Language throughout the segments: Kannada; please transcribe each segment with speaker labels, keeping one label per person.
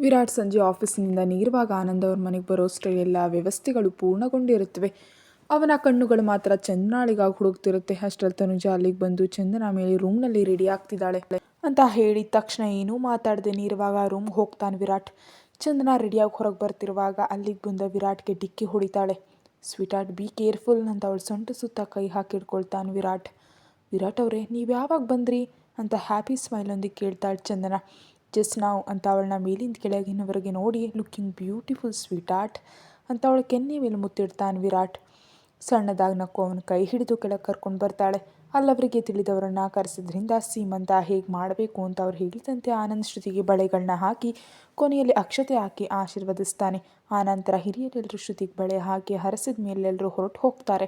Speaker 1: ವಿರಾಟ್ ಸಂಜೆ ಆಫೀಸಿನಿಂದ ನೀರುವಾಗ ಆನಂದ್ ಅವ್ರ ಮನೆಗೆ ಬರೋಷ್ಟೇ ಎಲ್ಲ ವ್ಯವಸ್ಥೆಗಳು ಪೂರ್ಣಗೊಂಡಿರುತ್ತವೆ. ಅವನ ಕಣ್ಣುಗಳು ಮಾತ್ರ ಚಂದನಾಳಿಗಾಗಿ ಹುಡುಕ್ತಿರುತ್ತೆ. ಅಷ್ಟರಲ್ಲಿ ತನುಜ ಅಲ್ಲಿಗೆ ಬಂದು ಚಂದನ ಮೇಲೆ ರೂಮ್ನಲ್ಲಿ ರೆಡಿ ಆಗ್ತಿದ್ದಾಳೆ. ಅಂತ ಹೇಳಿದ ತಕ್ಷಣ ಏನೂ ಮಾತಾಡದೆ ನೀರುವಾಗ ರೂಮ್ ಹೋಗ್ತಾನೆ ವಿರಾಟ್. ಚಂದನ ರೆಡಿಯಾಗಿ ಹೊರಗೆ ಬರ್ತಿರುವಾಗ ಅಲ್ಲಿಗೆ ಬಂದ ವಿರಾಟ್ಗೆ ಡಿಕ್ಕಿ ಹೊಡಿತಾಳೆ. ಸ್ವೀಟಾರ್ಟ್ ಬಿ ಕೇರ್ಫುಲ್ ಅಂತ ಅವಳು ಸೊಂಟ ಸುತ್ತ ಕೈ ಹಾಕಿಡ್ಕೊಳ್ತಾನೆ ವಿರಾಟ್. ವಿರಾಟ್ ಅವರೇ, ನೀವು ಯಾವಾಗ ಬಂದ್ರಿ? ಅಂತ ಹ್ಯಾಪಿ ಸ್ಮೈಲೊಂದಿಗೆ ಕೇಳ್ತಾಳೆ ಚಂದನ. ಜಸ್ಟ್ ನಾವು ಅಂತ ಅವಳನ್ನ ಮೇಲಿಂದ ಕೆಳಗಿನವರೆಗೆ ನೋಡಿ ಲುಕ್ಕಿಂಗ್ ಬ್ಯೂಟಿಫುಲ್ ಸ್ವೀಟ್ ಆರ್ಟ್ ಅಂತ ಅವಳ ಕೆನ್ನೆ ಮೇಲೆ ಮುತ್ತಿಡ್ತಾನೆ, ವಿರಾಟ್. ಸಣ್ಣದಾಗಿ ನಕ್ಕು ಅವನ ಕೈ ಹಿಡಿದು ಕೆಳಗೆ ಕರ್ಕೊಂಡು ಬರ್ತಾಳೆ. ಅಲ್ಲವರಿಗೆ ತಿಳಿದವರನ್ನ ಕರೆಸಿದ್ರಿಂದ, ಸೀಮಂತ, ಹೇಗೆ ಮಾಡಬೇಕು? ಅಂತ ಅವ್ರು ಹೇಳಿದಂತೆ ಆನಂದ್ ಶ್ರುತಿಗೆ ಬಳೆಗಳನ್ನ ಹಾಕಿ, ಕೊನೆಯಲ್ಲಿ ಅಕ್ಷತೆ ಹಾಕಿ ಆಶೀರ್ವದಿಸ್ತಾನೆ. ಆನಂತರ ಹಿರಿಯರೆಲ್ಲರೂ ಶ್ರುತಿಗೆ ಬಳೆ ಹಾಕಿ ಹರಸಿದ ಮೇಲೆ ಎಲ್ಲರೂ ಹೊರಟು ಹೋಗ್ತಾರೆ.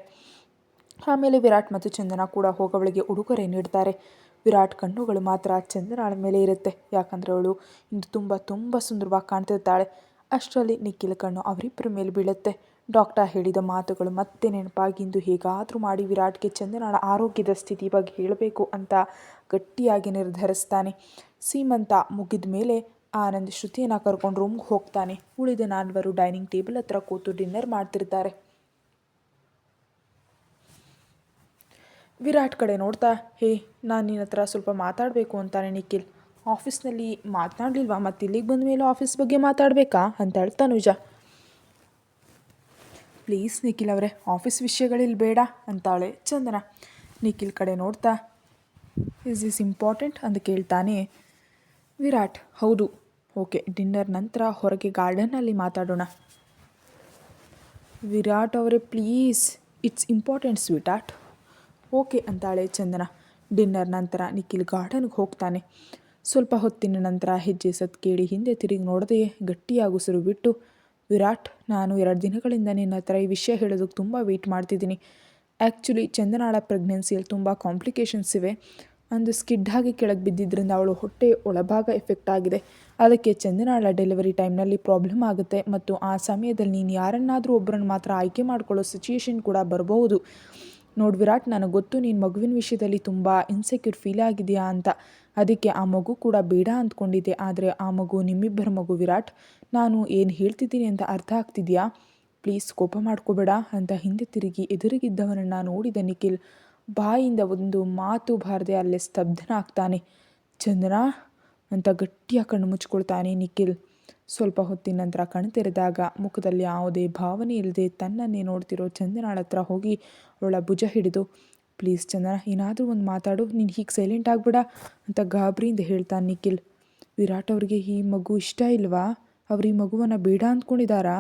Speaker 1: ಆಮೇಲೆ ವಿರಾಟ್ ಮತ್ತು ಚಂದನ ಕೂಡ ಹೋಗವಳಿಗೆ ಉಡುಗೊರೆ ನೀಡ್ತಾರೆ. ವಿರಾಟ್ ಕಣ್ಣುಗಳು ಮಾತ್ರ ಚಂದನಾಳ ಮೇಲೆ ಇರುತ್ತೆ. ಯಾಕಂದರೆ ಅವಳು ಇಂದು ತುಂಬ ತುಂಬ ಸುಂದರವಾಗಿ ಕಾಣ್ತಿರ್ತಾಳೆ. ಅಷ್ಟರಲ್ಲಿ ನಿಖಿಲ್ ಕಣ್ಣು ಅವರಿಬ್ಬರ ಮೇಲೆ ಬೀಳುತ್ತೆ. ಡಾಕ್ಟರ್ ಹೇಳಿದ ಮಾತುಗಳು ಮತ್ತೆ ನೆನಪಾಗಿ ಇಂದು ಹೇಗಾದರೂ ಮಾಡಿ ವಿರಾಟ್ಗೆ ಚಂದನಾಳ ಆರೋಗ್ಯದ ಸ್ಥಿತಿ ಬಗ್ಗೆ ಹೇಳಬೇಕು ಅಂತ ಗಟ್ಟಿಯಾಗಿ ನಿರ್ಧರಿಸ್ತಾನೆ. ಸೀಮಂತ ಮುಗಿದ ಮೇಲೆ ಆನಂದ್ ಶ್ರುತಿಯನ್ನು ಕರ್ಕೊಂಡು ರೂಮ್ಗೆ ಹೋಗ್ತಾನೆ. ಉಳಿದ ನಾಲ್ವರು ಡೈನಿಂಗ್ ಟೇಬಲ್ ಹತ್ರ ಕೂತು ಡಿನ್ನರ್ ಮಾಡ್ತಿರ್ತಾರೆ. ವಿರಾಟ್ ಕಡೆ ನೋಡ್ತಾ, ಹೇ, ನಾನು ನಿನ್ನ ಹತ್ರ ಸ್ವಲ್ಪ ಮಾತಾಡಬೇಕು ಅಂತಾನೆ ನಿಖಿಲ್. ಆಫೀಸ್ನಲ್ಲಿ ಮಾತನಾಡಲಿಲ್ವಾ? ಮತ್ತೆ ಇಲ್ಲಿಗೆ ಬಂದ ಮೇಲೆ ಆಫೀಸ್ ಬಗ್ಗೆ ಮಾತಾಡಬೇಕಾ? ಅಂತ ಹೇಳ್ತಾ ತನುಜ ಪ್ಲೀಸ್ ನಿಖಿಲ್ ಅವರೇ, ಆಫೀಸ್ ವಿಷಯಗಳಿಲ್ಲಿ ಬೇಡ, ಅಂತಾಳೆ ಚಂದನ. ನಿಖಿಲ್ ಕಡೆ ನೋಡ್ತಾ ಇಸ್ ಇಸ್ ಇಂಪಾರ್ಟೆಂಟ್ ಅಂತ ಕೇಳ್ತಾನೆ ವಿರಾಟ್. ಹೌದು. ಓಕೆ, ಡಿನ್ನರ್ ನಂತರ ಹೊರಗೆ ಗಾರ್ಡನ್ನಲ್ಲಿ ಮಾತಾಡೋಣ. ವಿರಾಟ್ ಅವರೇ, please, it's important sweetheart okay ಅಂತಾಳೆ ಚಂದನ. ಡಿನ್ನರ್ ನಂತರ ನಿಖಿಲ್ ಗಾರ್ಡನ್ಗೆ ಹೋಗ್ತಾನೆ. ಸ್ವಲ್ಪ ಹೊತ್ತಿನ ನಂತರ ಹೆಜ್ಜೆ ಸತ್ ಕೇಳಿ ಹಿಂದೆ ತಿರುಗಿ ನೋಡದೆಯೇ ಗಟ್ಟಿಯಾಗಿ ಉಸಿರು ಬಿಟ್ಟು, ವಿರಾಟ್, ನಾನು ಎರಡು ದಿನಗಳಿಂದ ನಿನ್ನ ಹತ್ರ ಈ ವಿಷಯ ಹೇಳೋದಕ್ಕೆ ತುಂಬ ವೆಯ್ಟ್ ಮಾಡ್ತಿದ್ದೀನಿ. ಆ್ಯಕ್ಚುಲಿ ಚಂದನಾಳ ಪ್ರೆಗ್ನೆನ್ಸಿಯಲ್ಲಿ ತುಂಬ ಕಾಂಪ್ಲಿಕೇಶನ್ಸ್ ಇವೆ. ಅಂದು ಸ್ಕಿಡ್ ಆಗಿ ಕೆಳಗೆ ಬಿದ್ದಿದ್ದರಿಂದ ಅವಳು ಹೊಟ್ಟೆ ಒಳಭಾಗ ಎಫೆಕ್ಟ್ ಆಗಿದೆ. ಅದಕ್ಕೆ ಚಂದನಾಳ ಡೆಲಿವರಿ ಟೈಮ್ನಲ್ಲಿ ಪ್ರಾಬ್ಲಮ್ ಆಗುತ್ತೆ ಮತ್ತು ಆ ಸಮಯದಲ್ಲಿ ನೀನು ಯಾರನ್ನಾದರೂ ಒಬ್ಬರನ್ನು ಮಾತ್ರ ಆಯ್ಕೆ ಮಾಡಿಕೊಳ್ಳೋ ಸಿಚುಯೇಷನ್ ಕೂಡ ಬರಬಹುದು. ನೋಡಿ ವಿರಾಟ್, ನನಗೆ ಗೊತ್ತು ನೀನು ಮಗುವಿನ ವಿಷಯದಲ್ಲಿ ತುಂಬ ಇನ್ಸೆಕ್ಯೂರ್ ಫೀಲ್ ಆಗಿದೆಯಾ ಅಂತ. ಅದಕ್ಕೆ ಆ ಮಗು ಕೂಡ ಬೇಡ ಅಂದ್ಕೊಂಡಿದ್ದೆ. ಆದರೆ ಆ ಮಗು, ನಿಮ್ಮಿಬ್ಬರ ಮಗು ವಿರಾಟ್, ನಾನು ಏನು ಹೇಳ್ತಿದ್ದೀನಿ ಅಂತ ಅರ್ಥ ಆಗ್ತಿದೆಯಾ? ಪ್ಲೀಸ್ ಕೋಪ ಮಾಡ್ಕೋಬೇಡ ಅಂತ ಹಿಂದೆ ತಿರುಗಿ ಎದುರಿಗಿದ್ದವನನ್ನು ನೋಡಿದ ನಿಖಿಲ್ ಬಾಯಿಂದ ಒಂದು ಮಾತು ಬಾರದೆ ಅಲ್ಲೇ ಸ್ತಬ್ಧನಾಗ್ತಾನೆ. ಚಂದನ ಅಂತ ಗಟ್ಟಿಯಾಗಿ ಕಣ್ಣು ಮುಚ್ಕೊಳ್ತಾನೆ ನಿಖಿಲ್. ಸ್ವಲ್ಪ ಹೊತ್ತಿನ ನಂತರ ಕಣ್ ತೆರೆದಾಗ ಮುಖದಲ್ಲಿ ಯಾವುದೇ ಭಾವನೆ ಇಲ್ಲದೆ ತನ್ನನ್ನೇ ನೋಡ್ತಿರೋ ಚಂದನಾಳ ಹತ್ರ ಹೋಗಿ ಅವಳ ಭುಜ ಹಿಡಿದು, ಪ್ಲೀಸ್ ಚಂದನ, ಏನಾದರೂ ಒಂದು ಮಾತಾಡು, ನೀನು ಹೀಗೆ ಸೈಲೆಂಟ್ ಆಗ್ಬೇಡ ಅಂತ ಗಾಬರಿಯಿಂದ ಹೇಳ್ತಾನೆ ನಿಖಿಲ್. ವಿರಾಟ್ ಅವ್ರಿಗೆ ಈ ಮಗು ಇಷ್ಟ ಇಲ್ವಾ? ಅವ್ರು ಈ ಮಗುವನ್ನು ಬೇಡ ಅಂದ್ಕೊಂಡಿದ್ದಾರಾ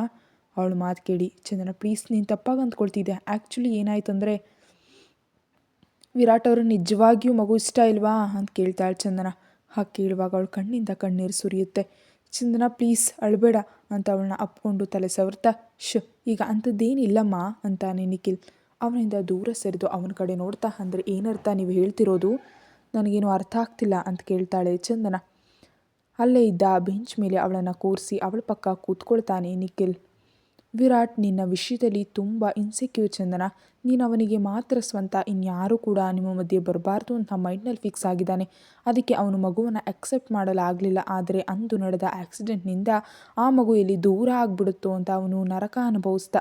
Speaker 1: ಅವಳು ಮಾತು ಕೇಳಿ, ಚಂದನ, ಪ್ಲೀಸ್ ನೀನು ತಪ್ಪಾಗಿ ಅಂದ್ಕೊಳ್ತಿದ್ದೆ ಆ್ಯಕ್ಚುಲಿ ಏನಾಯ್ತು ಅಂದರೆ, ವಿರಾಟ್ ಅವರು ನಿಜವಾಗಿಯೂ ಮಗು ಇಷ್ಟ ಇಲ್ವಾ? ಅಂತ ಕೇಳ್ತಾಳೆ ಚಂದನ. ಹಾಗೆ ಕೇಳುವಾಗ ಅವಳು ಕಣ್ಣಿಂದ ಕಣ್ಣೀರು ಸುರಿಯುತ್ತೆ. ಚಂದನ, ಪ್ಲೀಸ್ ಅಳಬೇಡ ಅಂತ ಅವಳನ್ನ ಅಪ್ಕೊಂಡು ತಲೆ ಸವರ್ತಾ ಶ್ ಈಗ ಅಂಥದ್ದೇನಿಲ್ಲಮ್ಮ ಅಂತಾನೆ ನಿಖಿಲ್. ಅವನಿಂದ ದೂರ ಸರಿದು ಅವನ ಕಡೆ ನೋಡ್ತಾ ಅಂದರೆ ಏನರ್ಥ ನೀವು ಹೇಳ್ತಿರೋದು? ನನಗೇನು ಅರ್ಥ ಆಗ್ತಿಲ್ಲ ಅಂತ ಕೇಳ್ತಾಳೆ ಚಂದನ. ಅಲ್ಲೇ ಇದ್ದ ಬೆಂಚ್ ಮೇಲೆ ಅವಳನ್ನು ಕೂರಿಸಿ ಅವಳ ಪಕ್ಕ ಕೂತ್ಕೊಳ್ತಾನೆ ನಿಖಿಲ್. ವಿರಾಟ್ ನಿನ್ನ ವಿಷಯದಲ್ಲಿ ತುಂಬ ಇನ್ಸೆಕ್ಯೂರ್ ಚಂದನ. ನೀನು ಅವನಿಗೆ ಮಾತ್ರ ಸ್ವಂತ, ಇನ್ಯಾರೂ ಕೂಡ ನಿಮ್ಮ ಮಧ್ಯೆ ಬರಬಾರ್ದು ಅಂತ ಮೈಂಡ್ನಲ್ಲಿ ಫಿಕ್ಸ್ ಆಗಿದ್ದಾನೆ. ಅದಕ್ಕೆ ಅವನು ಮಗುವನ್ನು ಅಕ್ಸೆಪ್ಟ್ ಮಾಡಲಾಗಲಿಲ್ಲ. ಆದರೆ ಅಂದು ನಡೆದ ಆಕ್ಸಿಡೆಂಟ್ನಿಂದ ಆ ಮಗು ಎಲ್ಲಿ ದೂರ ಆಗಿಬಿಡುತ್ತೋ ಅಂತ ಅವನು ನರಕ ಅನುಭವಿಸ್ದ.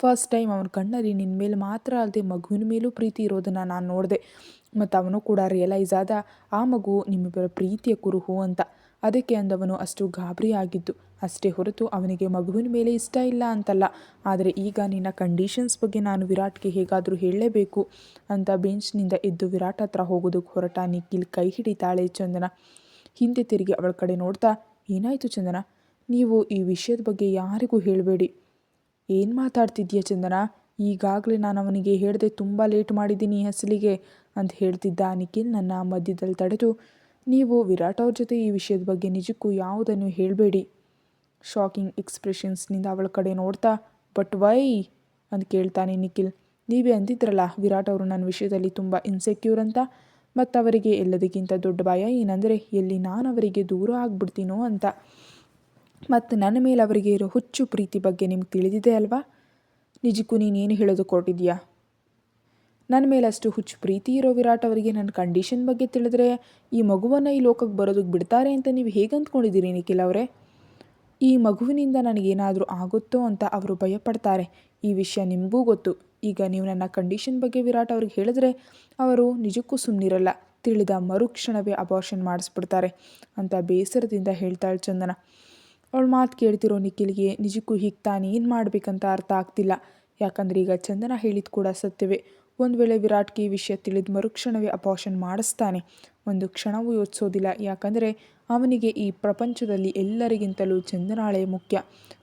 Speaker 1: ಫಸ್ಟ್ ಟೈಮ್ ಅವನ ಕಣ್ಣಲ್ಲಿ ನಿನ್ನ ಮೇಲೆ ಮಾತ್ರ ಅಲ್ಲದೆ ಮಗುವಿನ ಮೇಲೂ ಪ್ರೀತಿ ಇರೋದನ್ನು ನಾನು ನೋಡಿದೆ. ಮತ್ತು ಅವನು ಕೂಡ ರಿಯಲೈಸ್ ಆದ ಆ ಮಗು ನಿಮ್ಮಿಬ್ಬರ ಪ್ರೀತಿಯ ಕುರುಹು ಅಂತ. ಅದಕ್ಕೆ ಅಂದವನು ಅಷ್ಟು ಗಾಬರಿ ಆಗಿದ್ದು ಅಷ್ಟೇ ಹೊರತು ಅವನಿಗೆ ಮಗುವಿನ ಮೇಲೆ ಇಷ್ಟ ಇಲ್ಲ ಅಂತಲ್ಲ. ಆದರೆ ಈಗ ನಿನ್ನ ಕಂಡೀಷನ್ಸ್ ಬಗ್ಗೆ ನಾನು ವಿರಾಟ್ಗೆ ಹೇಗಾದರೂ ಹೇಳಲೇಬೇಕು ಅಂತ ಬೆಂಚ್ನಿಂದ ಎದ್ದು ವಿರಾಟ್ ಹತ್ರ ಹೋಗೋದಕ್ಕೆ ಹೊರಟ ನಿಖಿಲ್ ಕೈ ಹಿಡಿತಾಳೆ ಚಂದನ. ಹಿಂದೆ ತಿರುಗಿ ಅವಳ ಕಡೆ ನೋಡ್ತಾ, ಏನಾಯಿತು ಚಂದನ? ನೀವು ಈ ವಿಷಯದ ಬಗ್ಗೆ ಯಾರಿಗೂ ಹೇಳಬೇಡಿ. ಏನು ಮಾತಾಡ್ತಿದ್ದೀಯ ಚಂದನ? ಈಗಾಗಲೇ ನಾನು ಅವನಿಗೆ ಹೇಳದೆ ತುಂಬ ಲೇಟ್ ಮಾಡಿದ್ದೀನಿ ಅಸಲಿಗೆ ಅಂತ ಹೇಳ್ತಿದ್ದ ನಿಖಿಲ್ ನನ್ನ ಮಧ್ಯದಲ್ಲಿ ತಡೆದು ನೀವು ವಿರಾಟ್ ಅವ್ರ ಜೊತೆ ಈ ವಿಷಯದ ಬಗ್ಗೆ ನಿಜಕ್ಕೂ ಯಾವುದನ್ನು ಹೇಳಬೇಡಿ. ಶಾಕಿಂಗ್ ಎಕ್ಸ್ಪ್ರೆಷನ್ಸ್ನಿಂದ ಅವಳ ಕಡೆ ನೋಡ್ತಾ ಬಟ್ ವೈ ಅಂತ ಕೇಳ್ತಾನೆ ನಿಖಿಲ್. ನೀವೇ ಅಂದಿದ್ರಲ್ಲ, ವಿರಾಟ್ ಅವರು ನನ್ನ ವಿಷಯದಲ್ಲಿ ತುಂಬ ಇನ್ಸೆಕ್ಯೂರ್ ಅಂತ. ಮತ್ತು ಅವರಿಗೆ ಎಲ್ಲದಕ್ಕಿಂತ ದೊಡ್ಡ ಭಯ ಏನಂದರೆ, ಎಲ್ಲಿ ನಾನು ಅವರಿಗೆ ದೂರ ಆಗ್ಬಿಡ್ತೀನೋ ಅಂತ. ಮತ್ತು ನನ್ನ ಮೇಲೆ ಅವರಿಗೆ ಇರೋ ಹುಚ್ಚು ಪ್ರೀತಿ ಬಗ್ಗೆ ನಿಮ್ಗೆ ತಿಳಿದಿದೆ ಅಲ್ವಾ? ನಿಜಕ್ಕೂ ನೀನೇನು ಹೇಳೋದು ಕೊಟ್ಟಿದ್ಯಾ ನನ್ನ ಮೇಲೆ ಅಷ್ಟು ಹುಚ್ಚು ಪ್ರೀತಿ ಇರೋ ವಿರಾಟ್ ಅವರಿಗೆ ನನ್ನ ಕಂಡೀಷನ್ ಬಗ್ಗೆ ತಿಳಿದ್ರೆ ಈ ಮಗುವನ್ನು ಈ ಲೋಕಕ್ಕೆ ಬರೋದಕ್ಕೆ ಬಿಡ್ತಾರೆ ಅಂತ ನೀವು ಹೇಗೆ ಅಂದ್ಕೊಂಡಿದ್ದೀರಿ ನಿಖಿಲ್ ಅವರೇ? ಈ ಮಗುವಿನಿಂದ ನನಗೇನಾದರೂ ಆಗುತ್ತೋ ಅಂತ ಅವರು ಭಯಪಡ್ತಾರೆ. ಈ ವಿಷಯ ನಿಮಗೂ ಗೊತ್ತು. ಈಗ ನೀವು ನನ್ನ ಕಂಡೀಷನ್ ಬಗ್ಗೆ ವಿರಾಟ್ ಅವ್ರಿಗೆ ಹೇಳಿದ್ರೆ ಅವರು ನಿಜಕ್ಕೂ ಸುಮ್ಮನಿರಲ್ಲ ತಿಳಿದ ಮರುಕ್ಷಣವೇ ಅಬಾರ್ಷನ್ ಮಾಡಿಸ್ಬಿಡ್ತಾರೆ ಅಂತ ಬೇಸರದಿಂದ ಹೇಳ್ತಾಳೆ ಚಂದನ. ಅವಳು ಮಾತು ಕೇಳ್ತಿರೋ ನಿಖಿಲ್ಗೆ ನಿಜಕ್ಕೂ ಹೀಗೆ ತಾನೇನು ಮಾಡಬೇಕಂತ ಅರ್ಥ ಆಗ್ತಿಲ್ಲ. ಯಾಕಂದ್ರೆ ಈಗ ಚಂದನ ಹೇಳಿದ ಕೂಡ ಸತ್ಯವೇ. ಒಂದು ವೇಳೆ ವಿರಾಟ್ಗೆ ಈ ವಿಷಯ ತಿಳಿದ ಮರುಕ್ಷಣವೇ ಅಪಾಷನ್ ಮಾಡಿಸ್ತಾನೆ. ಒಂದು ಕ್ಷಣವೂ ಯೋಚಿಸೋದಿಲ್ಲ. ಯಾಕಂದರೆ ಅವನಿಗೆ ಈ ಪ್ರಪಂಚದಲ್ಲಿ ಎಲ್ಲರಿಗಿಂತಲೂ ಚಂದನಾಳೆ ಮುಖ್ಯ.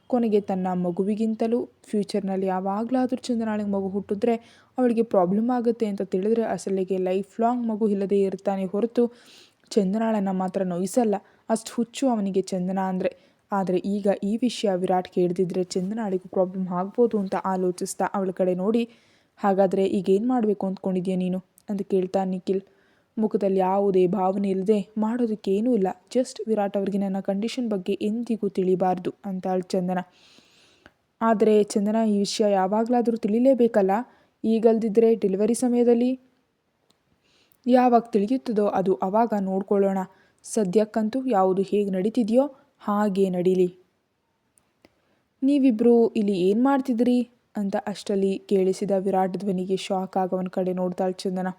Speaker 1: ಕೊನೆಗೆ ತನ್ನ ಮಗುವಿಗಿಂತಲೂ ಫ್ಯೂಚರ್ನಲ್ಲಿ ಯಾವಾಗಲಾದರೂ ಚಂದನಾಳಿಗೆ ಮಗು ಹುಟ್ಟಿದ್ರೆ ಅವಳಿಗೆ ಪ್ರಾಬ್ಲಮ್ ಆಗುತ್ತೆ ಅಂತ ತಿಳಿದ್ರೆ ಅಸಲಿಗೆ ಲೈಫ್ ಲಾಂಗ್ ಮಗು ಇಲ್ಲದೇ ಇರ್ತಾನೆ ಹೊರತು ಚಂದನಾಳನ್ನು ಮಾತ್ರ ನೋಯಿಸಲ್ಲ. ಅಷ್ಟು ಹುಚ್ಚು ಅವನಿಗೆ ಚಂದನ ಅಂದರೆ. ಆದರೆ ಈಗ ಈ ವಿಷಯ ವಿರಾಟ್ ಕೇಳ್ದಿದ್ರೆ ಚಂದನಾಳಿಗೂ ಪ್ರಾಬ್ಲಮ್ ಆಗ್ಬೋದು ಅಂತ ಆಲೋಚಿಸ್ತಾ ಅವಳ ಕಡೆ ನೋಡಿ ಹಾಗಾದರೆ ಈಗೇನು ಮಾಡಬೇಕು ಅಂದ್ಕೊಂಡಿದ್ಯಾ ನೀನು? ಅಂತ ಕೇಳ್ತಾ ನಿಖಿಲ್. ಮುಖದಲ್ಲಿ ಯಾವುದೇ ಭಾವನೆ ಇಲ್ಲದೆ ಮಾಡೋದಕ್ಕೇನೂ ಇಲ್ಲ. ಜಸ್ಟ್ ವಿರಾಟ್ ಅವರಿಗೆ ನನ್ನ ಕಂಡೀಷನ್ ಬಗ್ಗೆ ಎಂದಿಗೂ ತಿಳಿಬಾರ್ದು ಅಂತಾಳು ಚಂದನ. ಆದರೆ ಚಂದನ, ಈ ವಿಷಯ ಯಾವಾಗಲಾದರೂ ತಿಳಿಲೇಬೇಕಲ್ಲ? ಈಗಲ್ದಿದ್ರೆ ಡೆಲಿವರಿ ಸಮಯದಲ್ಲಿ ಯಾವಾಗ ತಿಳಿಯುತ್ತದೋ ಅದು ಆವಾಗ ನೋಡ್ಕೊಳ್ಳೋಣ. ಸದ್ಯಕ್ಕಂತೂ ಯಾವುದು ಹೇಗೆ ನಡೀತಿದೆಯೋ ಹಾಗೆ ನಡೀಲಿ. ನೀವಿಬ್ಬರು ಇಲ್ಲಿ ಏನು ಮಾಡ್ತಿದ್ರಿ? ಅಂತ ಅಷ್ಟರಲ್ಲಿ ಕೇಳಿಸಿದ ವಿರಾಟ್ ಧ್ವನಿಗೆ ಶಾಕ್ ಆಗವನ ಕಡೆ ನೋಡ್ತಾಳೆ ಚಂದನ.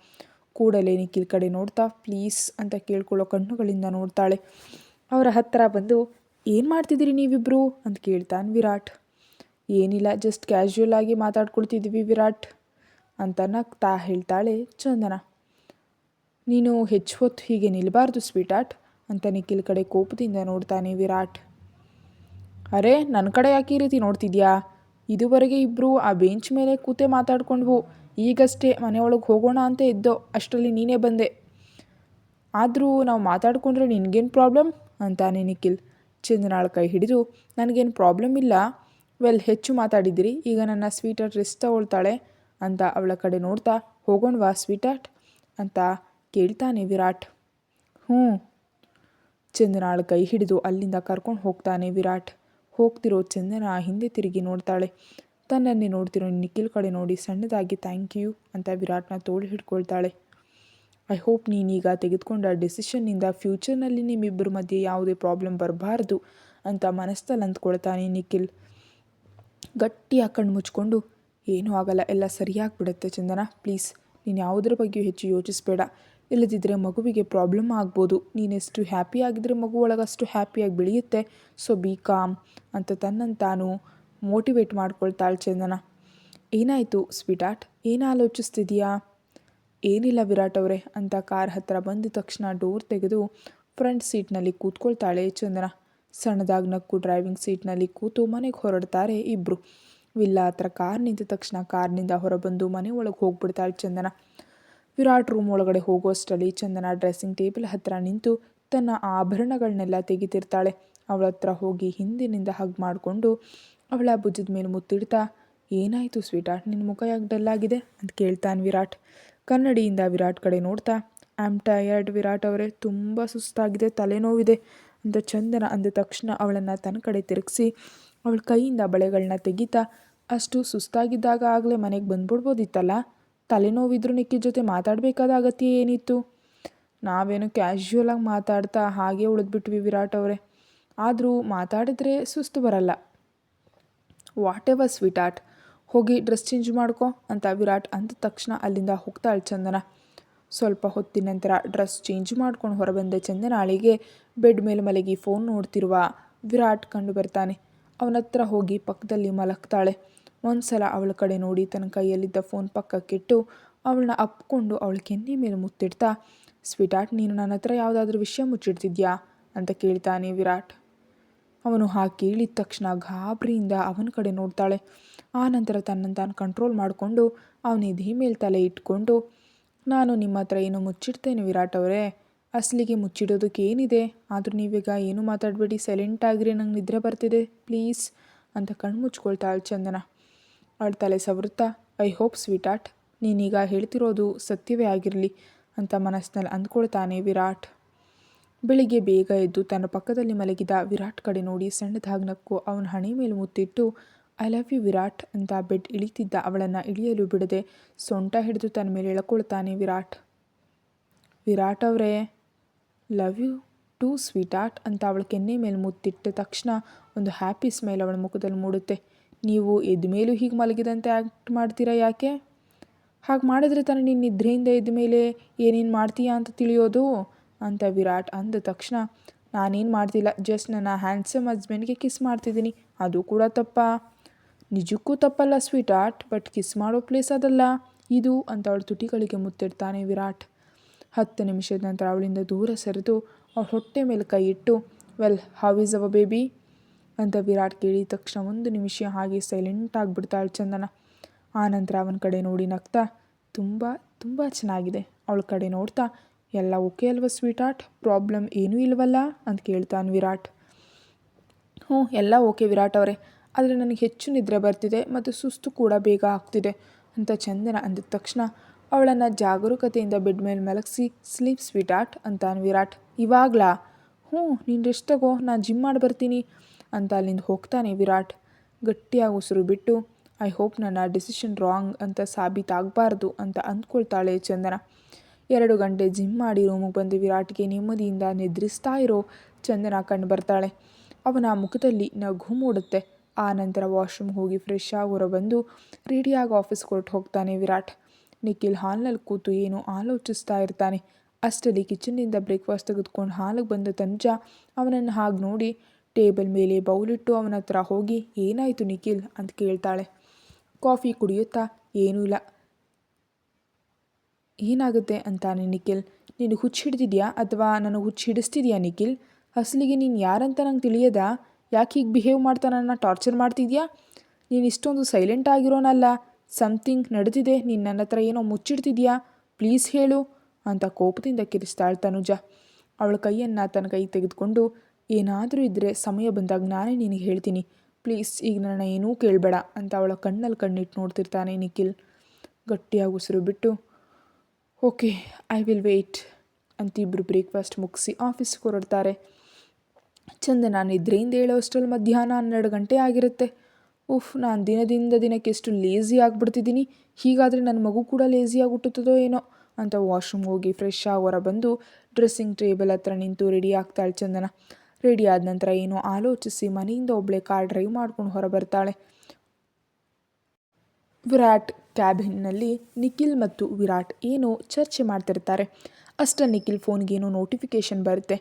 Speaker 1: ಕೂಡಲೇ ನಿಖಿಲ್ ಕಡೆ ನೋಡ್ತಾ, ಪ್ಲೀಸ್ ಅಂತ ಕೇಳ್ಕೊಳ್ಳೋ ಕಣ್ಣುಗಳಿಂದ ನೋಡ್ತಾಳೆ. ಅವರ ಹತ್ತಿರ ಬಂದು ಏನು ಮಾಡ್ತಿದ್ದೀರಿ ನೀವಿಬ್ಬರು ಅಂತ ಕೇಳ್ತಾನೆ ವಿರಾಟ್. ಏನಿಲ್ಲ ಜಸ್ಟ್ ಕ್ಯಾಶುಯಲ್ ಆಗಿ ಮಾತಾಡ್ಕೊಳ್ತಿದ್ದೀವಿ ವಿರಾಟ್ ಅಂತ ನಗ್ತಾ ಹೇಳ್ತಾಳೆ ಚಂದನ. ನೀನು ಹೆಚ್ಚು ಹೊತ್ತು ಹೀಗೆ ನಿಲ್ಲಬಾರ್ದು ಸ್ವೀಟಾಟ್ ಅಂತ ನಿಖಿಲ್ ಕಡೆ ಕೋಪದಿಂದ ನೋಡ್ತಾನೆ ವಿರಾಟ್. ಅರೆ ನನ್ನ ಕಡೆ ಯಾಕೆ ಈ ರೀತಿ ನೋಡ್ತಿದ್ಯಾ? ಇದುವರೆಗೆ ಇಬ್ಬರು ಆ ಬೆಂಚ್ ಮೇಲೆ ಕೂತೆ ಮಾತಾಡ್ಕೊಂಡ್ವು. ಈಗಷ್ಟೇ ಮನೆಯೊಳಗೆ ಹೋಗೋಣ ಅಂತ ಇದ್ದೋ ಅಷ್ಟರಲ್ಲಿ ನೀನೇ ಬಂದೆ. ಆದರೂ ನಾವು ಮಾತಾಡಿಕೊಂಡ್ರೆ ನಿನಗೇನು ಪ್ರಾಬ್ಲಮ್? ಅಂತಾನೆ ನಿಖಿಲ್. ಚಂದನಾಳ ಕೈ ಹಿಡಿದು, ನನಗೇನು ಪ್ರಾಬ್ಲಮ್ ಇಲ್ಲ? ವೆಲ್, ಹೆಚ್ಚು ಮಾತಾಡಿದಿರಿ. ಈಗ ನನ್ನ ಸ್ವೀಟಾರ್ಟ್ ರಿಸ್ ತಗೊಳ್ತಾಳೆ ಅಂತ ಅವಳ ಕಡೆ ನೋಡ್ತಾ, ಹೋಗೋಣವಾ ಸ್ವೀಟಾರ್ಟ್ ಅಂತ ಕೇಳ್ತಾನೆ ವಿರಾಟ್. ಹ್ಞೂ ಚಂದನಾಳ ಕೈ ಹಿಡಿದು ಅಲ್ಲಿಂದ ಕರ್ಕೊಂಡು ಹೋಗ್ತಾನೆ ವಿರಾಟ್. ಹೋಗ್ತಿರೋ ಚಂದನ ಹಿಂದೆ ತಿರುಗಿ ನೋಡ್ತಾಳೆ. ತನ್ನನ್ನೇ ನೋಡ್ತಿರೋ ನಿಖಿಲ್ ಕಡೆ ನೋಡಿ ಸಣ್ಣದಾಗಿ ಥ್ಯಾಂಕ್ ಯು ಅಂತ ವಿರಾಟ್ನ ತೋಳು ಹಿಡ್ಕೊಳ್ತಾಳೆ. ಐ ಹೋಪ್ ನೀನೀಗ ತೆಗೆದುಕೊಂಡ ಡಿಸಿಷನ್ನಿಂದ ಫ್ಯೂಚರ್ನಲ್ಲಿ ನಿಮ್ಮಿಬ್ಬರ ಮಧ್ಯೆ ಯಾವುದೇ ಪ್ರಾಬ್ಲಮ್ ಬರಬಾರ್ದು ಅಂತ ಮನಸ್ಸಲ್ಲಿ ಅಂದ್ಕೊಳ್ತಾನೆ ನಿಖಿಲ್. ಗಟ್ಟಿಯಾಗಿ ಕಣ್ಣು ಮುಚ್ಕೊಂಡು, ಏನೂ ಆಗಲ್ಲ, ಎಲ್ಲ ಸರಿಯಾಗಿಬಿಡುತ್ತೆ ಚಂದನ, ಪ್ಲೀಸ್, ನೀನು ಯಾವುದ್ರ ಬಗ್ಗೆಯೂ ಹೆಚ್ಚು ಯೋಚಿಸಬೇಡ. ಇಲ್ಲದಿದ್ದರೆ ಮಗುವಿಗೆ ಪ್ರಾಬ್ಲಮ್ ಆಗ್ಬೋದು. ನೀನೆಷ್ಟು ಹ್ಯಾಪಿ ಆಗಿದ್ರೆ ಮಗು ಅಷ್ಟು ಹ್ಯಾಪಿಯಾಗಿ ಬೆಳೆಯುತ್ತೆ. ಸೊ ಬಿ ಕಾಮ್ ಅಂತ ತನ್ನನ್ನು ತಾನು ಮೋಟಿವೇಟ್ ಮಾಡ್ಕೊಳ್ತಾಳೆ ಚಂದನ. ಏನಾಯಿತು ಸ್ವೀಟಾಟ್ ಏನು ಆಲೋಚಿಸ್ತಿದೀಯಾ? ಏನಿಲ್ಲ ವಿರಾಟ್ ಅವರೇ ಅಂತ ಕಾರ್ ಹತ್ತಿರ ಬಂದ ತಕ್ಷಣ ಡೋರ್ ತೆಗೆದು ಫ್ರಂಟ್ ಸೀಟ್ನಲ್ಲಿ ಕೂತ್ಕೊಳ್ತಾಳೆ ಚಂದನ. ಸಣ್ಣದಾಗಿ ನಕ್ಕು ಡ್ರೈವಿಂಗ್ ಸೀಟ್ನಲ್ಲಿ ಕೂತು ಮನೆಗೆ ಹೊರಡ್ತಾರೆ ಇಬ್ಬರು ವಿಲ್ಲಾ ಹತ್ರ ಕಾರ್ ನಿಂತ ತಕ್ಷಣ ಕಾರ್ನಿಂದ ಹೊರಬಂದು ಮನೆ ಒಳಗೆ ಹೋಗ್ಬಿಡ್ತಾಳೆ ಚಂದನ. ವಿರಾಟ್ ರೂಮ್ ಒಳಗಡೆ ಹೋಗುವಷ್ಟರಲ್ಲಿ ಚಂದನ ಡ್ರೆಸ್ಸಿಂಗ್ ಟೇಬಲ್ ಹತ್ತಿರ ನಿಂತು ತನ್ನ ಆಭರಣಗಳನ್ನೆಲ್ಲ ತೆಗಿತಿರ್ತಾಳೆ. ಅವಳ ಹತ್ರ ಹೋಗಿ ಹಿಂದಿನಿಂದ ಹಗ್ ಮಾಡಿಕೊಂಡು ಅವಳ ಭುಜದ ಮೇಲೆ ಮುತ್ತಿಡ್ತಾ, ಏನಾಯಿತು ಸ್ವೀಟಾರ್ಟ್ ನಿನ್ನ ಮುಖ ಯಾಕೆ ಆಗಿದೆ? ಅಂತ ಕೇಳ್ತಾನೆ ವಿರಾಟ್. ಕನ್ನಡಿಯಿಂದ ವಿರಾಟ್ ಕಡೆ ನೋಡ್ತಾ ಆಮ್ ಟಯರ್ಡ್ ವಿರಾಟ್ ಅವರೇ. ತುಂಬ ಸುಸ್ತಾಗಿದೆ, ತಲೆನೋವಿದೆ ಅಂತ ಚಂದನ ಅಂದ ತಕ್ಷಣ ಅವಳನ್ನು ತನ್ನ ಕಡೆ ತಿರುಗಿಸಿ, ಅವಳ ಕೈಯಿಂದ ಬಳೆಗಳನ್ನ ತೆಗೀತಾ, ಅಷ್ಟು ಸುಸ್ತಾಗಿದ್ದಾಗ ಆಗಲೇ ಮನೆಗೆ ಬಂದ್ಬಿಡ್ಬೋದಿತ್ತಲ್ಲ? ತಲೆನೋವಿದ್ರು ನಿಕ್ಕಿ ಜೊತೆ ಮಾತಾಡಬೇಕಾದ ಅಗತ್ಯ ಏನಿತ್ತು? ನಾವೇನು ಕ್ಯಾಶುಯಲಾಗಿ ಮಾತಾಡ್ತಾ ಹಾಗೆ ಉಳಿದ್ಬಿಟ್ವಿ ವಿರಾಟ್ ಅವರೇ. ಆದರೂ ಮಾತಾಡಿದ್ರೆ ಸುಸ್ತು ಬರಲ್ಲ. ವಾಟ್ ಎವರ್ ಸ್ವೀಟ್ ಆರ್ಟ್ ಹೋಗಿ ಡ್ರೆಸ್ ಚೇಂಜ್ ಮಾಡ್ಕೊ ಅಂತ ವಿರಾಟ್ ಅಂದ ತಕ್ಷಣ ಅಲ್ಲಿಂದ ಹೋಗ್ತಾಳೆ ಚಂದನ. ಸ್ವಲ್ಪ ಹೊತ್ತಿನ ನಂತರ ಡ್ರೆಸ್ ಚೇಂಜ್ ಮಾಡ್ಕೊಂಡು ಹೊರಬಂದ ಚಂದನಾಳಿಗೆ ಬೆಡ್ ಮೇಲೆ ಮಲಗಿ ಫೋನ್ ನೋಡ್ತಿರುವ ವಿರಾಟ್ ಕಂಡು ಬರ್ತಾನೆ. ಅವನತ್ರ ಹೋಗಿ ಪಕ್ಕದಲ್ಲಿ ಮಲಗ್ತಾಳೆ. ಒಂದು ಸಲ ಅವಳ ಕಡೆ ನೋಡಿ ತನ್ನ ಕೈಯಲ್ಲಿದ್ದ ಫೋನ್ ಪಕ್ಕಕ್ಕಿಟ್ಟು ಅವಳನ್ನ ಅಪ್ಕೊಂಡು ಅವಳ ಕೆನ್ನೆ ಮೇಲೆ ಮುತ್ತಿಡ್ತಾ ಸ್ವೀಟಾಟ್ ನೀನು ನನ್ನ ಹತ್ರ ಯಾವುದಾದ್ರೂ ವಿಷಯ ಮುಚ್ಚಿಡ್ತಿದ್ಯಾ? ಅಂತ ಕೇಳ್ತಾನೆ ವಿರಾಟ್. ಅವನು ಹಾ ಕೇಳಿದ ತಕ್ಷಣ ಗಾಬರಿಯಿಂದ ಅವನ ಕಡೆ ನೋಡ್ತಾಳೆ. ಆ ನಂತರ ತನ್ನನ್ನು ತಾನು ಕಂಟ್ರೋಲ್ ಮಾಡಿಕೊಂಡು ಅವನ ಎದೆ ಮೇಲೆ ತಲೆ ಇಟ್ಕೊಂಡು, ನಾನು ನಿಮ್ಮ ಹತ್ರ ಏನು ಮುಚ್ಚಿಡ್ತೇನೆ ವಿರಾಟ್ ಅವರೇ? ಅಸಲಿಗೆ ಮುಚ್ಚಿಡೋದಕ್ಕೆ ಏನಿದೆ? ಆದರೂ ನೀವೀಗ ಏನು ಮಾತಾಡಬೇಡಿ ಸೈಲೆಂಟ್ ಆಗಿರಿ, ನಂಗೆ ನಿದ್ರೆ ಬರ್ತಿದೆ ಪ್ಲೀಸ್ ಅಂತ ಕಣ್ಣು ಮುಚ್ಕೊಳ್ತಾಳೆ ಚಂದನ. ಅವಳ ತಲೆ ಐ ಹೋಪ್ ಸ್ವೀಟ್ ಆರ್ಟ್ ನೀನೀಗ ಹೇಳ್ತಿರೋದು ಸತ್ಯವೇ ಆಗಿರಲಿ ಅಂತ ಮನಸ್ಸಿನಲ್ಲಿ ಅಂದ್ಕೊಳ್ತಾನೆ ವಿರಾಟ್. ಬೆಳಿಗ್ಗೆ ಬೇಗ ಎದ್ದು ತನ್ನ ಪಕ್ಕದಲ್ಲಿ ಮಲಗಿದ ವಿರಾಟ್ ಕಡೆ ನೋಡಿ ಸಣ್ಣದಾಗಿ ನಕ್ಕು ಅವನ ಹಣೆ ಮೇಲೆ ಮುತ್ತಿಟ್ಟು, ಐ ಲವ್ ಯು ವಿರಾಟ್ ಅಂತ ಬೆಡ್ ಇಳಿತಿದ್ದ ಅವಳನ್ನು ಇಳಿಯಲು ಬಿಡದೆ ಸೊಂಟ ಹಿಡಿದು ತನ್ನ ಮೇಲೆ ಎಳ್ಕೊಳ್ತಾನೆ ವಿರಾಟ್. ವಿರಾಟ್ ಅವರೇ, love you too sweetheart ಅಂತ ಅವಳ ಕೆನ್ನೆ ಮೇಲೆ ಮುತ್ತಿಟ್ಟ ತಕ್ಷಣ ಒಂದು ಹ್ಯಾಪಿ ಸ್ಮೈಲ್ ಅವಳ ಮುಖದಲ್ಲಿ ಮೂಡುತ್ತೆ. ನೀವು ಎದ್ದ ಮೇಲೂ ಹೀಗೆ ಮಲಗಿದಂತೆ ಆ್ಯಕ್ಟ್ ಮಾಡ್ತೀರಾ ಯಾಕೆ? ಹಾಗೆ ಮಾಡಿದ್ರೆ ತಾನೇ ನೀನು ನಿದ್ರೆಯಿಂದ ಎದ್ದ ಮೇಲೆ ಏನೇನು ಮಾಡ್ತೀಯಾ ಅಂತ ತಿಳಿಯೋದು? ಅಂತ ವಿರಾಟ್ ಅಂದ ತಕ್ಷಣ, ನಾನೇನು ಮಾಡ್ತಿಲ್ಲ, ಜಸ್ಟ್ ನನ್ನ ಹ್ಯಾಂಡ್ಸಮ್ ಹಸ್ಬೆಂಡ್ಗೆ ಕಿಸ್ ಮಾಡ್ತಿದ್ದೀನಿ. ಅದು ಕೂಡ ತಪ್ಪಾ. ನಿಜಕ್ಕೂ ತಪ್ಪಲ್ಲ ಸ್ವೀಟ್ ಆರ್ಟ್ ಬಟ್ ಕಿಸ್ ಮಾಡೋ ಪ್ಲೇಸ್ ಅದಲ್ಲ. ಇದು ಅಂತ ಅವಳು ತುಟಿಗಳಿಗೆ ಮುತ್ತಿಡ್ತಾನೆ ವಿರಾಟ್. ಹತ್ತು ನಿಮಿಷದ ನಂತರ ಅವಳಿಂದ ದೂರ ಸರಿದು ಅವಳ ಹೊಟ್ಟೆ ಮೇಲೆ ಕೈ ಇಟ್ಟು well how is our baby ಅಂತ ವಿರಾಟ್ ಕೇಳಿದ ತಕ್ಷಣ ಒಂದು ನಿಮಿಷ ಹಾಗೆ ಸೈಲೆಂಟ್ ಆಗಿಬಿಡ್ತಾಳೆ ಚಂದನ. ಆನಂತರ ಅವನ ಕಡೆ ನೋಡಿ ನಗ್ತಾ, ತುಂಬ ತುಂಬ ಚೆನ್ನಾಗಿದೆ. ಅವಳ ಕಡೆ ನೋಡ್ತಾ, ಎಲ್ಲ ಓಕೆ ಅಲ್ವಾ ಸ್ವೀಟ್ ಆರ್ಟ್ ಪ್ರಾಬ್ಲಮ್ ಏನೂ ಇಲ್ವಲ್ಲ? ಅಂತ ಕೇಳ್ತಾನೆ ವಿರಾಟ್. ಹ್ಞೂ, ಎಲ್ಲ ಓಕೆ ವಿರಾಟ್ ಅವರೇ. ಆದರೆ ನನಗೆ ಹೆಚ್ಚು ನಿದ್ರೆ ಬರ್ತಿದೆ ಮತ್ತು ಸುಸ್ತು ಕೂಡ ಬೇಗ ಆಗ್ತಿದೆ ಅಂತ ಚಂದನ ಅಂದಿದ ತಕ್ಷಣ ಅವಳನ್ನು ಜಾಗರೂಕತೆಯಿಂದ ಬೆಡ್ ಮೇಲೆ ಮಲಗಿಸಿ ಸ್ಲೀಪ್ ಸ್ವೀಟ್ ಆರ್ಟ್ ಅಂತಾನೆ ವಿರಾಟ್. ಇವಾಗಲಾ? ಹ್ಞೂ, ನೀನು ರೆಸ್ಟ್ ತಗೋ. ನಾನು ಜಿಮ್ ಮಾಡಿ ಬರ್ತೀನಿ. ಅಂತ ಅಲ್ಲಿಂದ ಹೋಗ್ತಾನೆ ವಿರಾಟ್. ಗಟ್ಟಿಯಾಗಿ ಉಸಿರು ಬಿಟ್ಟು ಐ ಹೋಪ್ ನನ್ನ ಡಿಸಿಷನ್ ರಾಂಗ್ ಅಂತ ಸಾಬೀತಾಗಬಾರ್ದು ಅಂತ ಅಂದ್ಕೊಳ್ತಾಳೆ ಚಂದನ. ಎರಡು ಗಂಟೆ ಜಿಮ್ ಮಾಡಿ ರೂಮಿಗೆ ಬಂದು ವಿರಾಟ್ಗೆ ನೆಮ್ಮದಿಯಿಂದ ನಿದ್ರಿಸ್ತಾ ಇರೋ ಚಂದನ ಕಂಡು ಬರ್ತಾಳೆ. ಅವನ ಮುಖದಲ್ಲಿ ನಗು ಮೂಡುತ್ತೆ. ಆ ನಂತರ ವಾಶ್ರೂಮ್ಗೆ ಹೋಗಿ ಫ್ರೆಶ್ ಆಗೋರ ಬಂದು ರೆಡಿಯಾಗಿ ಆಫೀಸ್ ಕೊಟ್ಟು ಹೋಗ್ತಾನೆ ವಿರಾಟ್. ನಿಖಿಲ್ ಹಾಲ್ನಲ್ಲಿ ಕೂತು ಏನೋ ಆಲೋಚಿಸ್ತಾ ಇರ್ತಾನೆ. ಅಷ್ಟರಲ್ಲಿ ಕಿಚನ್ನಿಂದ ಬ್ರೇಕ್ಫಾಸ್ಟ್ ತೆಗೆದುಕೊಂಡು ಹಾಲಿಗೆ ಬಂದ ತನುಜ ಅವನನ್ನು ಹಾಗೆ ನೋಡಿ ಟೇಬಲ್ ಮೇಲೆ ಬೌಲಿಟ್ಟು ಅವನ ಹತ್ರ ಹೋಗಿ, ಏನಾಯಿತು ನಿಖಿಲ್? ಅಂತ ಕೇಳ್ತಾಳೆ. ಕಾಫಿ ಕುಡಿಯುತ್ತಾ, ಏನೂ ಇಲ್ಲ. ಏನಾಗುತ್ತೆ? ಅಂತಾನೆ ನಿಖಿಲ್. ನೀನು ಹುಚ್ಚು ಹಿಡ್ದಿದ್ಯಾ ಅಥವಾ ನಾನು ಹುಚ್ಚು ಹಿಡಿಸ್ತಿದ್ಯಾ ನಿಖಿಲ್? ಅಸಲಿಗೆ ನೀನು ಯಾರಂತ ನಂಗೆ ತಿಳಿಯದ? ಯಾಕೆ ಹೀಗೆ ಬಿಹೇವ್ ಮಾಡ್ತಾ ನನ್ನ ಟಾರ್ಚರ್ ಮಾಡ್ತಿದ್ಯಾ? ನೀನು ಇಷ್ಟೊಂದು ಸೈಲೆಂಟ್ ಆಗಿರೋನಲ್ಲ. ಸಮಥಿಂಗ್ ನಡೆದಿದೆ. ನೀನು ನನ್ನ ಹತ್ರ ಏನೋ ಮುಚ್ಚಿಡ್ತಿದ್ಯಾ ಪ್ಲೀಸ್ ಹೇಳು. ಅಂತ ಕೋಪದಿಂದ ಕಿರಿಸ್ತಾಳೆ ತನುಜ. ಅವಳ ಕೈಯನ್ನು ತನ್ನ ಕೈ ತೆಗೆದುಕೊಂಡು ಏನಾದರೂ ಇದ್ದರೆ ಸಮಯ ಬಂದಾಗ ನಾನೇ ನಿನಗೆ ಹೇಳ್ತೀನಿ. ಪ್ಲೀಸ್, ಈಗ ನನ್ನ ಏನೂ ಕೇಳಬೇಡ ಅಂತ ಅವಳ ಕಣ್ಣಲ್ಲಿ ಕಣ್ಣಿಟ್ಟು ನೋಡ್ತಿರ್ತಾನೆ ನಿಖಿಲ್. ಗಟ್ಟಿಯಾಗಿ ಉಸಿರು ಬಿಟ್ಟು, ಓಕೆ, ಐ ವಿಲ್ ವೆಯ್ಟ್ ಅಂತ ಇಬ್ಬರು ಬ್ರೇಕ್ಫಾಸ್ಟ್ ಮುಗಿಸಿ ಆಫೀಸ್ಗೆ ಹೊರಡ್ತಾರೆ. ಚಂದನ ನಿದ್ರೆಯಿಂದ ಹೇಳೋ ಅಷ್ಟರಲ್ಲಿ ಮಧ್ಯಾಹ್ನ ಹನ್ನೆರಡು ಗಂಟೆ ಆಗಿರುತ್ತೆ. ಉಫ್, ನಾನು ದಿನದಿಂದ ದಿನಕ್ಕೆ ಎಷ್ಟು ಲೇಝಿ ಆಗಿಬಿಡ್ತಿದ್ದೀನಿ. ಹೀಗಾದರೆ ನನ್ನ ಮಗು ಕೂಡ ಲೇಝಿ ಆಗಿಬಿಟ್ಟುತ್ತದೋ ಏನೋ ಅಂತ ವಾಶ್ರೂಮ್ ಹೋಗಿ ಫ್ರೆಶ್ ಆಗಿ ಹೊರ ಬಂದು ಡ್ರೆಸ್ಸಿಂಗ್ ಟೇಬಲ್ ಹತ್ರ ನಿಂತು ರೆಡಿ ಆಗ್ತಾಳೆ ಚಂದನ. ರೆಡಿ ಆದ ನಂತರ ಏನೋ ಆಲೋಚಿಸಿ ಮನೆಯಿಂದ ಒಬ್ಬಳೆ ಕಾರ್ ಡ್ರೈವ್ ಮಾಡ್ಕೊಂಡು ಹೊರ ಬರ್ತಾಳೆ ವಿರಾಟ್ ಕ್ಯಾಬಿನ್ನಲ್ಲಿ ನಿಖಿಲ್ ಮತ್ತು ವಿರಾಟ್ ಏನೋ ಚರ್ಚೆ ಮಾಡ್ತಿರ್ತಾರೆ. ಅಷ್ಟ ನಿಖಿಲ್ ಫೋನ್ಗೆ ಏನೋ ನೋಟಿಫಿಕೇಶನ್ ಬರುತ್ತೆ.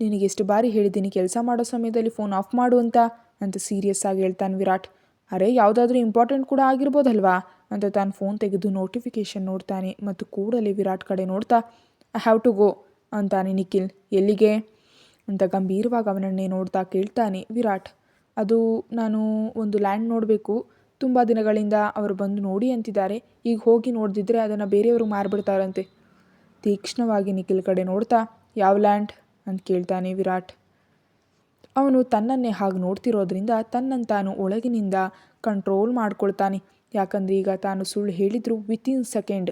Speaker 1: ನಿನಗೆ ಎಷ್ಟು ಬಾರಿ ಹೇಳಿದ್ದೀನಿ ಕೆಲಸ ಮಾಡೋ ಸಮಯದಲ್ಲಿ ಫೋನ್ ಆಫ್ ಮಾಡು ಅಂತ ಅಂತ ಸೀರಿಯಸ್ ಆಗಿ ಹೇಳ್ತಾನೆ ವಿರಾಟ್. ಅರೆ, ಯಾವುದಾದ್ರೂ ಇಂಪಾರ್ಟೆಂಟ್ ಕೂಡ ಆಗಿರ್ಬೋದಲ್ವಾ? ಅಂತ ತಾನು ಫೋನ್ ತೆಗೆದು ನೋಟಿಫಿಕೇಶನ್ ನೋಡ್ತಾನೆ ಮತ್ತು ಕೂಡಲೇ ವಿರಾಟ್ ಕಡೆ ನೋಡ್ತಾ ಐ ಹ್ಯಾವ್ ಟು ಗೋ ಅಂತಾನೆ ನಿಖಿಲ್. ಎಲ್ಲಿಗೆ? ಅಂತ ಗಂಭೀರವಾಗಿ ಅವನನ್ನೇ ನೋಡ್ತಾ ಕೇಳ್ತಾನೆ ವಿರಾಟ್. ಅದು ನಾನು ಒಂದು ಲ್ಯಾಂಡ್ ನೋಡಬೇಕು. ತುಂಬ ದಿನಗಳಿಂದ ಅವರು ಬಂದು ನೋಡಿ ಅಂತಿದ್ದಾರೆ. ಈಗ ಹೋಗಿ ನೋಡಿದ್ರೆ ಅದನ್ನು ಬೇರೆಯವರು ಮಾರಿಬಿಡ್ತಾರಂತೆ. ತೀಕ್ಷ್ಣವಾಗಿ ನಿಖಿಲ್ ಕಡೆ ನೋಡ್ತಾ, ಯಾವ ಲ್ಯಾಂಡ್? ಅಂತ ಕೇಳ್ತಾನೆ ವಿರಾಟ್. ಅವನು ತನ್ನನ್ನೇ ಹಾಗೆ ನೋಡ್ತಿರೋದ್ರಿಂದ ತನ್ನನ್ನು ತಾನು ಒಳಗಿನಿಂದ ಕಂಟ್ರೋಲ್ ಮಾಡ್ಕೊಳ್ತಾನೆ. ಯಾಕಂದರೆ ಈಗ ತಾನು ಸುಳ್ಳು ಹೇಳಿದ್ರು ವಿತಿನ್ ಸೆಕೆಂಡ್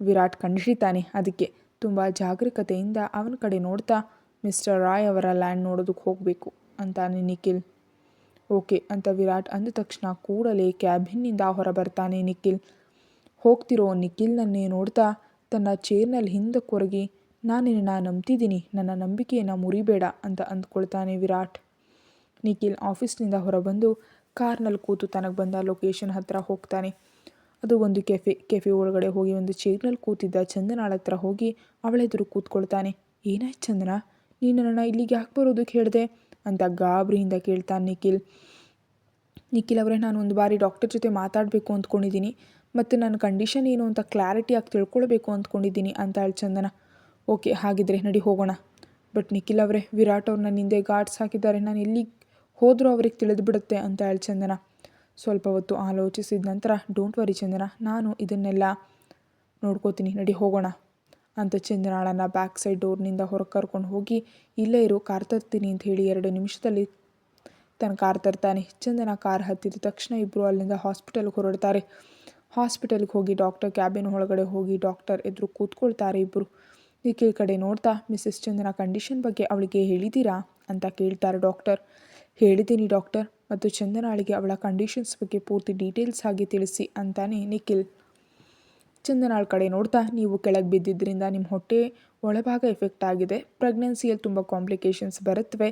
Speaker 1: ವಿರಾಟ್ ಕಂಡುಹಿಡಿತಾನೆ ಅದಕ್ಕೆ ತುಂಬ ಜಾಗರೂಕತೆಯಿಂದ ಅವನ ಕಡೆ ನೋಡ್ತಾ ಮಿಸ್ಟರ್ ರಾಯ್ ಅವರ ಲ್ಯಾಂಡ್ ನೋಡೋದಕ್ಕೆ ಹೋಗಬೇಕು ಅಂತಾನೆ ನಿಖಿಲ್. ಓಕೆ ಅಂತ ವಿರಾಟ್ ಅಂದ ತಕ್ಷಣ ಕೂಡಲೇ ಕ್ಯಾಬಿನ್ನಿಂದ ಹೊರ ಬರ್ತಾನೆ ನಿಖಿಲ್. ಹೋಗ್ತಿರೋ ನಿಖಿಲ್ನನ್ನೇ ನೋಡ್ತಾ ತನ್ನ ಚೇರ್ನಲ್ಲಿ ಹಿಂದೆ ಕೊರಗಿ ನಾನು ನಿನ್ನ ನಂಬ್ತಿದ್ದೀನಿ, ನನ್ನ ನಂಬಿಕೆಯನ್ನು ಮುರಿಬೇಡ ಅಂತ ಅಂದ್ಕೊಳ್ತಾನೆ ವಿರಾಟ್. ನಿಖಿಲ್ ಆಫೀಸ್ನಿಂದ ಹೊರಬಂದು ಕಾರ್ನಲ್ಲಿ ಕೂತು ತನಗೆ ಬಂದ ಲೊಕೇಶನ್ ಹತ್ತಿರ ಹೋಗ್ತಾನೆ. ಅದು ಒಂದು ಕೆಫೆ ಕೆಫೆ ಒಳಗಡೆ ಹೋಗಿ ಒಂದು ಚೇರ್ನಲ್ಲಿ ಕೂತಿದ್ದ ಚಂದನಾಳ ಹತ್ರ ಹೋಗಿ ಅವಳೆದುರು ಕೂತ್ಕೊಳ್ತಾನೆ. ಏನಾಯ್ತು ಚಂದನ? ನೀನು ನನ್ನ ಇಲ್ಲಿಗೆ ಯಾಕೆ ಬರೋದಕ್ಕೆ ಹೇಳಿದೆ? ಅಂತ ಗಾಬರಿಯಿಂದ ಕೇಳ್ತಾನೆ ನಿಖಿಲ್. ನಿಖಿಲ್ ಅವರೇ, ನಾನು ಒಂದು ಬಾರಿ ಡಾಕ್ಟರ್ ಜೊತೆ ಮಾತಾಡಬೇಕು ಅಂದ್ಕೊಂಡಿದ್ದೀನಿ. ಮತ್ತು ನನ್ನ ಕಂಡೀಷನ್ ಏನು ಅಂತ ಕ್ಲಾರಿಟಿಯಾಗಿ ತಿಳ್ಕೊಳ್ಬೇಕು ಅಂದ್ಕೊಂಡಿದ್ದೀನಿ ಅಂತ ಹೇಳಿ ಚಂದನ. ಓಕೆ ಹಾಗಿದ್ರೆ ನಡಿ ಹೋಗೋಣ. ಬಟ್ ನಿಖಿಲ್ ಅವರೇ, ವಿರಾಟ್ ಅವ್ರು ನನ್ನ ಹಿಂದೆ ಗಾರ್ಡ್ಸ್ ಹಾಕಿದ್ದಾರೆ. ನಾನು ಎಲ್ಲಿಗೆ ಹೋದರೂ ಅವ್ರಿಗೆ ತಿಳಿದು ಬಿಡುತ್ತೆ ಅಂತ ಹೇಳಿ ಚಂದನ. ಸ್ವಲ್ಪ ಹೊತ್ತು ಆಲೋಚಿಸಿದ ನಂತರ ಡೋಂಟ್ ವರಿ ಚಂದನ, ನಾನು ಇದನ್ನೆಲ್ಲ ನೋಡ್ಕೋತೀನಿ. ನಡಿ ಹೋಗೋಣ. ಅಂತ ಚಂದನಾಳನ್ನು ಬ್ಯಾಕ್ ಸೈಡ್ ಡೋರ್ನಿಂದ ಹೊರ ಕರ್ಕೊಂಡು ಹೋಗಿ, ಇಲ್ಲೇ ಇರು, ಕಾರ್ ತರ್ತೀನಿ ಅಂತ ಹೇಳಿ ಎರಡು ನಿಮಿಷದಲ್ಲಿ ತನ್ನ ಕಾರ್ ತರ್ತಾನೆ. ಚಂದನ ಕಾರ್ ಹತ್ತಿದ ತಕ್ಷಣ ಇಬ್ಬರು ಅಲ್ಲಿಂದ ಹಾಸ್ಪಿಟಲ್ಗೆ ಹೊರಡ್ತಾರೆ. ಹಾಸ್ಪಿಟಲ್ಗೆ ಹೋಗಿ ಡಾಕ್ಟರ್ ಕ್ಯಾಬಿನ್ ಒಳಗಡೆ ಹೋಗಿ ಡಾಕ್ಟರ್ ಎದುರು ಕೂತ್ಕೊಳ್ತಾರೆ ಇಬ್ಬರು ನಿಖಿಲ್ ಕಡೆ ನೋಡ್ತಾ? ಮಿಸ್ಸಸ್ ಚಂದನ ಕಂಡೀಷನ್ ಬಗ್ಗೆ ಅವಳಿಗೆ ಹೇಳಿದ್ದೀರಾ? ಅಂತ ಕೇಳ್ತಾರೆ ಡಾಕ್ಟರ್ ಹೇಳಿದ್ದೀನಿ ಡಾಕ್ಟರ್ ಮತ್ತು ಚಂದನಾಳಿಗೆ ಅವಳ ಕಂಡೀಷನ್ಸ್ ಬಗ್ಗೆ ಪೂರ್ತಿ ಡೀಟೇಲ್ಸ್ ಆಗಿ ತಿಳಿಸಿ, ಅಂತಾನೆ ನಿಖಿಲ್. ಚಂದನಾಳ್ ಕಡೆ ನೋಡ್ತಾ ನೀವು ಕೆಳಗೆ ಬಿದ್ದಿದ್ದರಿಂದ ನಿಮ್ಮ ಹೊಟ್ಟೆ ಒಳಭಾಗ ಎಫೆಕ್ಟ್ ಆಗಿದೆ. ಪ್ರೆಗ್ನೆನ್ಸಿಯಲ್ಲಿ ತುಂಬ ಕಾಂಪ್ಲಿಕೇಶನ್ಸ್ ಬರುತ್ತವೆ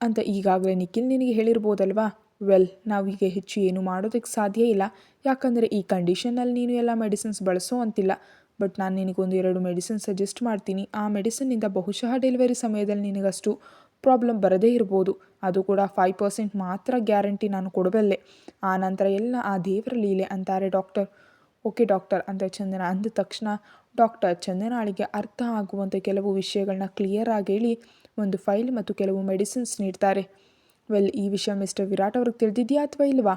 Speaker 1: ಅಂತ ಈಗಾಗಲೇ ನಿಖಿಲ್ ನಿನಗೆ ಹೇಳಿರ್ಬೋದಲ್ವಾ? ವೆಲ್ ನಾವೀಗ ಹೆಚ್ಚು ಏನು ಮಾಡೋದಕ್ಕೆ ಸಾಧ್ಯ ಇಲ್ಲ. ಯಾಕಂದರೆ ಈ ಕಂಡೀಷನಲ್ಲಿ ನೀನು ಎಲ್ಲ ಮೆಡಿಸಿನ್ಸ್ ಬಳಸೋ ಅಂತಿಲ್ಲ. ಬಟ್ ನಾನು ನಿನಗೊಂದು ಎರಡು ಮೆಡಿಸಿನ್ ಸಜೆಸ್ಟ್ ಮಾಡ್ತೀನಿ. ಆ ಮೆಡಿಸಿನ್ನಿಂದ ಬಹುಶಃ ಡೆಲಿವರಿ ಸಮಯದಲ್ಲಿ ನಿನಗಷ್ಟು ಪ್ರಾಬ್ಲಮ್ ಬರದೇ ಇರ್ಬೋದು. ಅದು ಕೂಡ ಫೈವ್ ಪರ್ಸೆಂಟ್ ಮಾತ್ರ ಗ್ಯಾರಂಟಿ ನಾನು ಕೊಡಬಲ್ಲೆ ಆ ನಂತರ ಎಲ್ಲ ಆ ದೇವರ ಲೀಲೆ ಅಂತಾರೆ ಡಾಕ್ಟರ್ ಓಕೆ ಡಾಕ್ಟರ್ ಅಂತ ಚಂದನ. ಅಂದ ತಕ್ಷಣ ಡಾಕ್ಟರ್ ಚಂದನಾಳಿಗೆ ಅರ್ಥ ಆಗುವಂಥ ಕೆಲವು ವಿಷಯಗಳನ್ನ ಕ್ಲಿಯರ್ ಆಗಿ ಹೇಳಿ ಒಂದು ಫೈಲ್ ಮತ್ತು ಕೆಲವು ಮೆಡಿಸಿನ್ಸ್ ನೀಡ್ತಾರೆ. ವೆಲ್ ಈ ವಿಷಯ ಮಿಸ್ಟರ್ ವಿರಾಟ್ ಅವ್ರಿಗೆ ತಿಳಿದಿದೆಯಾ ಅಥವಾ ಇಲ್ವಾ?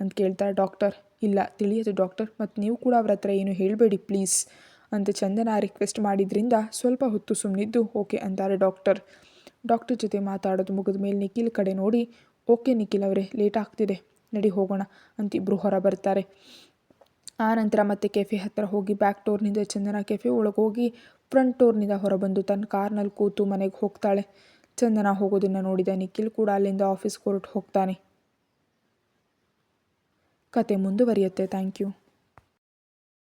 Speaker 1: ಅಂತ ಕೇಳ್ತಾರೆ ಡಾಕ್ಟರ್. ಇಲ್ಲ, ತಿಳಿಯದು ಡಾಕ್ಟರ್ ಮತ್ತು ನೀವು ಕೂಡ ಅವ್ರ ಹತ್ರ ಏನು ಹೇಳಬೇಡಿ ಪ್ಲೀಸ್ ಅಂತ ಚಂದನ ರಿಕ್ವೆಸ್ಟ್ ಮಾಡಿದ್ರಿಂದ ಸ್ವಲ್ಪ ಹೊತ್ತು ಸುಮ್ಮನಿದ್ದು ಓಕೆ ಅಂತಾರೆ ಡಾಕ್ಟರ್. ಡಾಕ್ಟರ್ ಜೊತೆ ಮಾತಾಡೋದು ಮುಗಿದ ಮೇಲೆ ನಿಖಿಲ್ ಕಡೆ ನೋಡಿ, ಓಕೆ ನಿಖಿಲ್ ಅವರೇ ಲೇಟ್ ಆಗ್ತಿದೆ, ನಡಿ ಹೋಗೋಣ ಅಂತ ಇಬ್ಬರು ಹೊರ ಬರ್ತಾರೆ. ಆ ನಂತರ ಮತ್ತೆ ಕೆಫೆ ಹತ್ತಿರ ಹೋಗಿ ಬ್ಯಾಕ್ ಡೋರ್ನಿಂದ ಚಂದನ ಕೆಫೆ ಒಳಗೆ ಹೋಗಿ ಫ್ರಂಟ್ ಡೋರ್ನಿಂದ ಹೊರಬಂದು ತನ್ನ ಕಾರ್ನಲ್ಲಿ ಕೂತು ಮನೆಗೆ ಹೋಗ್ತಾಳೆ. ಚಂದನ ಹೋಗೋದನ್ನು ನೋಡಿದ ನಿಖಿಲ್ ಕೂಡ ಅಲ್ಲಿಂದ ಆಫೀಸ್ ಹೊರಟು ಹೋಗ್ತಾನೆ. ಕತೆ ಮುಂದುವರಿಯುತ್ತೆ. Thank you